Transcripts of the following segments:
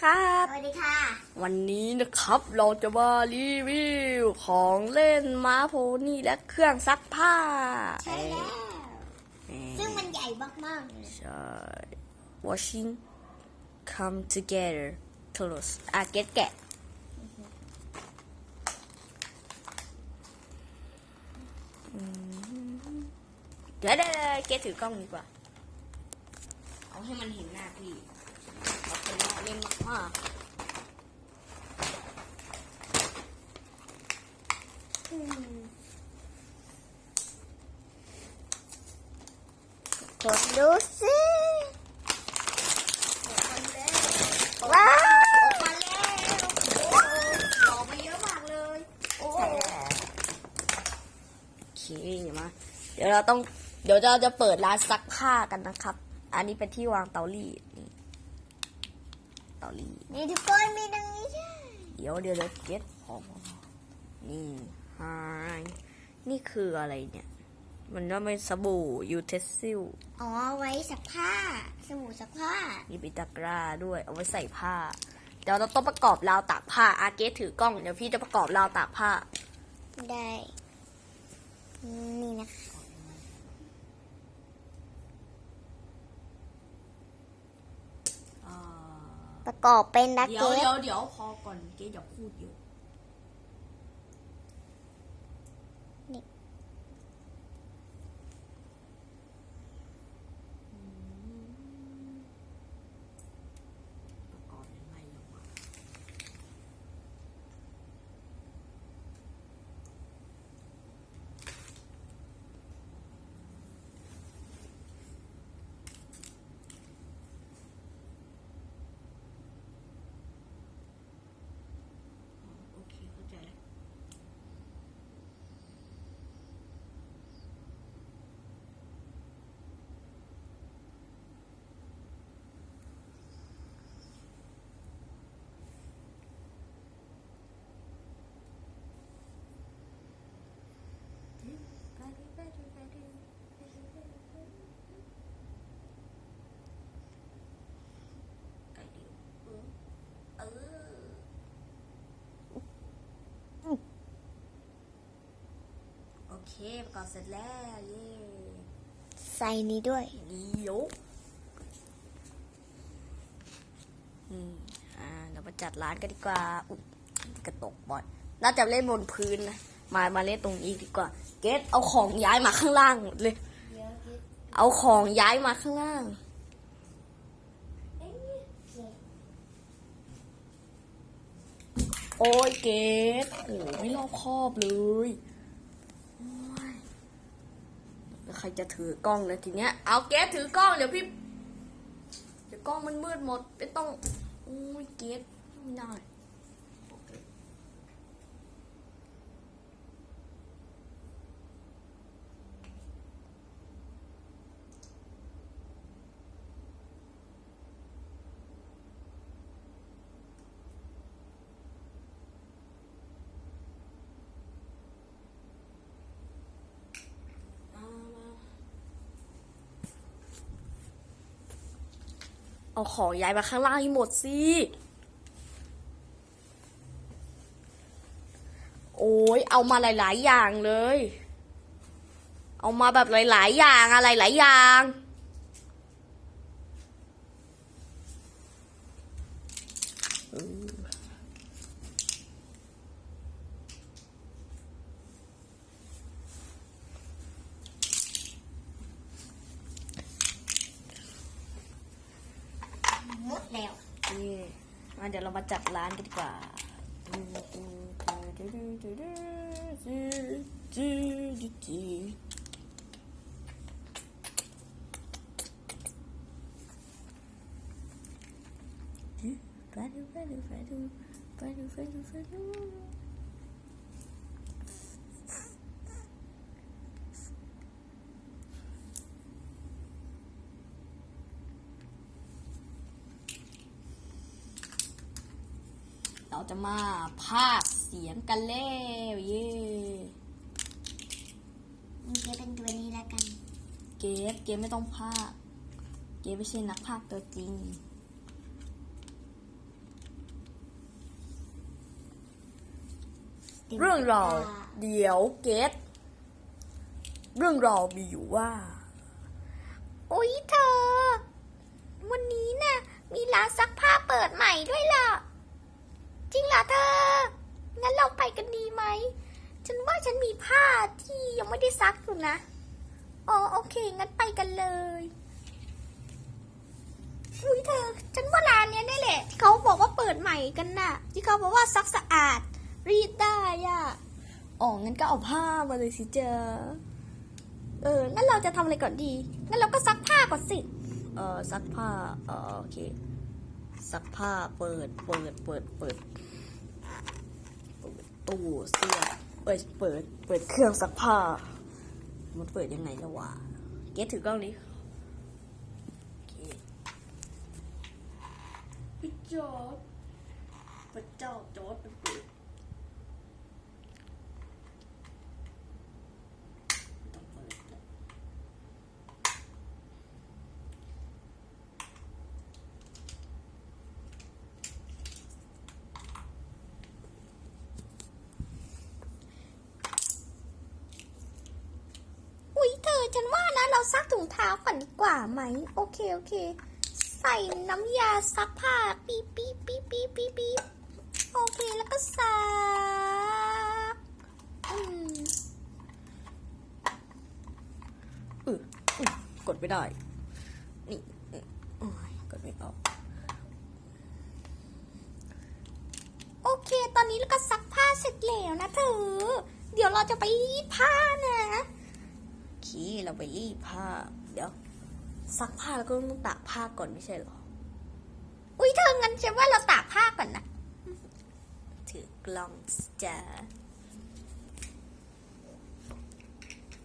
ครับ สวัสดีค่ะ วันนี้นะครับเราจะมารีวิวของเล่นม้าโพนี่และเครื่องซักผ้า ใช่แล้วเอ่อซึ่งมันใหญ่มากๆเลยใช่ washing come together close อะเก็ตแกะอืมเดี๋ยวเดี๋ยวเดี๋ยวเก็ตถือกล้องดีกว่า เอาให้มันเห็นหน้าพี่ เราเป็นหน้าเล่นมากๆกดดูสิว้าวมาแล้วออกมาเยอะมากเลยโอ้โอเคมาเดี๋ยวเราต้อง เดี๋ยวเราจะเปิดร้านซักผ้ากันนะครับ อันนี้เป็นที่วางเตารีด ตารีดนี่ทุกคนมีดังนี้ใช่เดี๋ยวเดี๋ยวเดี๋ยวเก็ตของนี่ไฮนี่คืออะไรเนี่ย มันว่าเป็นสบู่ยูเทสซิลอ๋อไว้ซักผ้า สบู่ซักผ้ามีปิตะกร้าด้วยเอาไว้ใส่ผ้า เดี๋ยวเราต้องประกอบราวตากผ้าอาเกสถือกล้องเดี๋ยวพี่จะประกอบราวตากผ้า ได้ นี่นะคะ ประกอบเป็นดักเดี๋ยเกตเดี๋ยวเดี๋ยวพอก่อนเกตอย่าพูดเยอะประกอบยังไงล่ะวะอ๋อโอเค เข้าใจแล้ว ไก่เดียวเออเออโอ เคประกอบเสร็จแล้วเย้ใส่นี้ด้วยเดี๋ยวอืมอ่าเดี๋ยวมาจัดร้านกันดีกว่าอุ๊ยกระตกบ่อยน่าจะเล่นบนพื้นนะมามาเล่นตรงนี้ดีกว่า เกตเอาของย้ายมาข้างล่างหมดเลย เอาของย้ายมาข้างล่างโอ้ยเกตโอ้ไม่รอบคอบเลยโอ้ย แล้วใครจะถือกล้องนะทีเนี้ย เอาเกสถือกล้องเดี๋ยวพี่ เดี๋ยวกล้องมันมืดหมดไม่ต้อง โอ้ยเกสไม่ได้โอเคมามา เอาของย้ายมาข้างล่างให้หมดสิ โอ้ยเอามาหลาย ๆ อย่างเลย เอามาแบบหลาย ๆ อย่างอะไรหลายๆอย่าง หมดแล้ว นี่มา เดี๋ยวเรามาจัดร้านกันดีกว่า เราจะมาภาคเสียงกันแล้วเย่มีเกเป็นตัวนี้แล้วกัน เกฟเกฟไม่ต้องภาค เกฟไม่ใช่นักภาคตัวจริง เรื่องราวเดี๋ยวเกตเรื่องราวมีอยู่ว่า โอ๊ยเธอ วันนี้นะ่ะมีร้านซักผ้าเปิดใหม่ด้วยล่ะ จริงเหรอเธอ งั้นเราไปกันดีไหม ฉันว่าฉันมีผ้าที่ยังไม่ได้ซักอยู่นะ อ๋อโอเค งั้นไปกันเลยอุ้ยเธอ ฉันว่าร้านเนี้ยนี่แหละที่เขาบอกว่าเปิดใหม่กันน่ะ ที่เขาบอกว่าซักสะอาด รีดได้อะอ๋อ งั้นก็เอาผ้ามาเลยสิเจอ เออ งั้นเราจะทำอะไรก่อนดี งั้นเราก็ซักผ้าก่อนสิ เอ่อซักผ้า เออโอเค ซักผ้าเปิดเปิดเปิดเปิดเปิดตู้เสื้อเปิดเปิดเปิดเครื่องซักผ้า มันเปิดยังไงละวะเกตถือกล้องนี้พี่จอดพระเจ้าจอดเปิดไม่ต้องเปิดแล้ว อุ๊ยเธอฉันว่านะเราซัก ถุงเท้าก่อนดีกว่าไหม โอเค โอเค ใส่น้ำยาซักผ้าปี๊ปี๊ปี๊ปี๊ปี๊ปี๊โอเค แล้วก็ซักอืมอออืกดไม่ได้ นี่โอ้ยกดไม่ออกโอเค ตอนนี้เราก็ซักผ้าเสร็จแล้วนะเธอ เดี๋ยวเราจะไปรีดผ้านะ โอเคเราไปรีดผ้า เดี๋ยว ซักผ้าแล้วก็ต้องตากผ้าก่อนไม่ใช่เหรอ อุ๊ยเธองั้นฉันว่าเราตากผ้าก่อนนะ ถือกล้องจ้า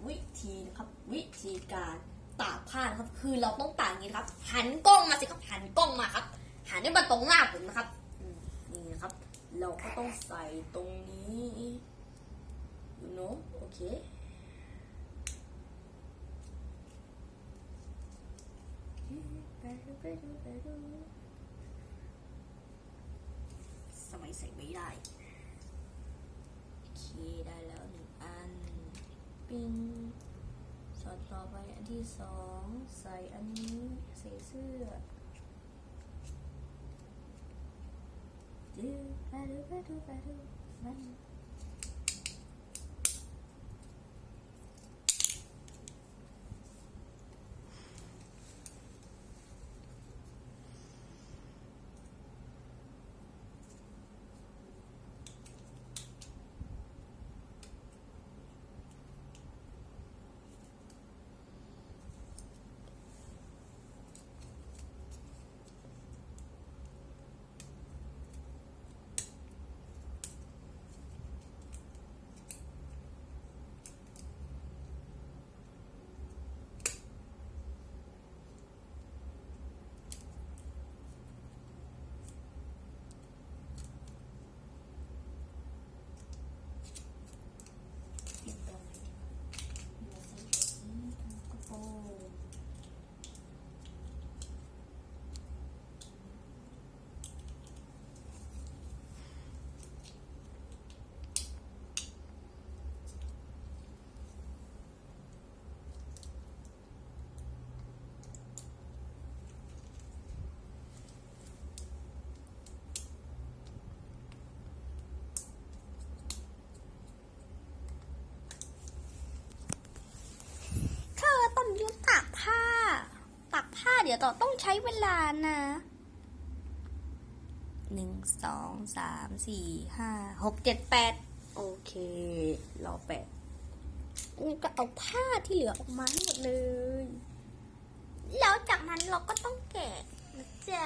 วิธีนะครับ วิธีการตากผ้านะครับ คือเราต้องตากอย่างนี้นะครับ หันกล้องมาสิครับ หันกล้องมาครับ หันให้มันตรงหน้าผมนะครับอืมนี่นะครับ เราก็ต้องใส่ตรงนี้ you know โอเค สมัยใส่ไม่ได้ โอเค ได้แล้วหนึ่งอัน ปิ้งช็อตต่อไปอันที่สองใส่อันนี้ใส่เสื้อดูไปดูไปดูไปดูมัน เปลี่ยนตรงไหนเดี๋ยวใส่แบบนี้ตรงกระโปรง เธอตอนนี้ตากผ้า ตี๋ยวต่อต้องใช้เวลานะหนึ่งสองสามสี่ห้าหกเจ็ดแปดโอเค รอแปดงั้นก็เอาผ้าที่เหลือออกมาให้หมดเลย แล้วจากนั้นเราก็ต้องแกะนะจ๊ะ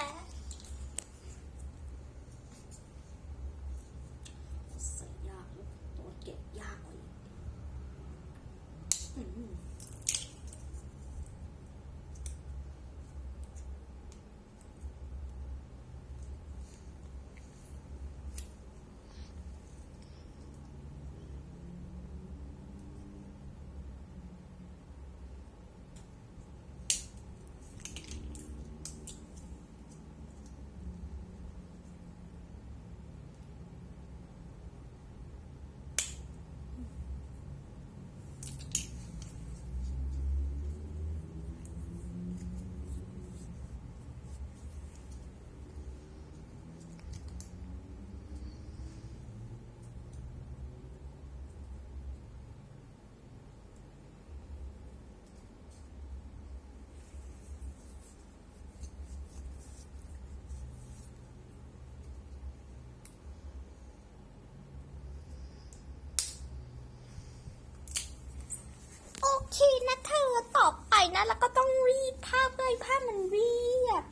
ทีนะเธอต่อไปนะ แล้วก็ต้องรีดผ้าเพื่อให้ผ้ามันเรียบ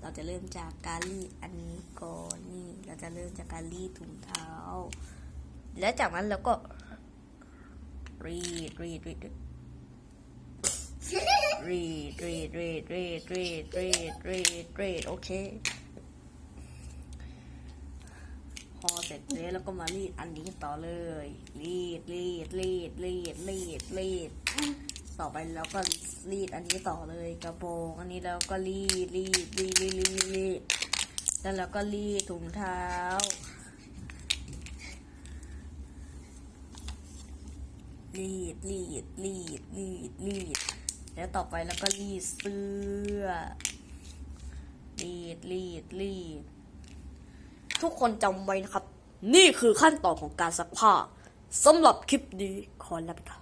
เราจะเริ่มจากการรีดอันนี้ก่อนนี่ เราจะเริ่มจากการรีดถุงเท้า และจากนั้นเราก็ รีดรีดรีดรีดรีดรีดรีดรีดรีดรีดรีดโอเค พอเสร็จแล้วก็มารีดอันนี้ต่อเลย รีดรีดรีดรีดรีดรีด ต่อไปเราก็รีดอันนี้ต่อเลยกระโปรงอันนี้เราก็รีดรีดรีดรีดรีดรีดแล้วเราก็รีดถุงเท้า รีดรีดรีดรีดรีด แล้วต่อไปเราก็รีดเสื้อ รีดรีดรีด ทุกคนจำไว้นะครับ นี่คือขั้นตอนของการซักผ้าสำหรับคลิปนี้ขอลาไปก่อน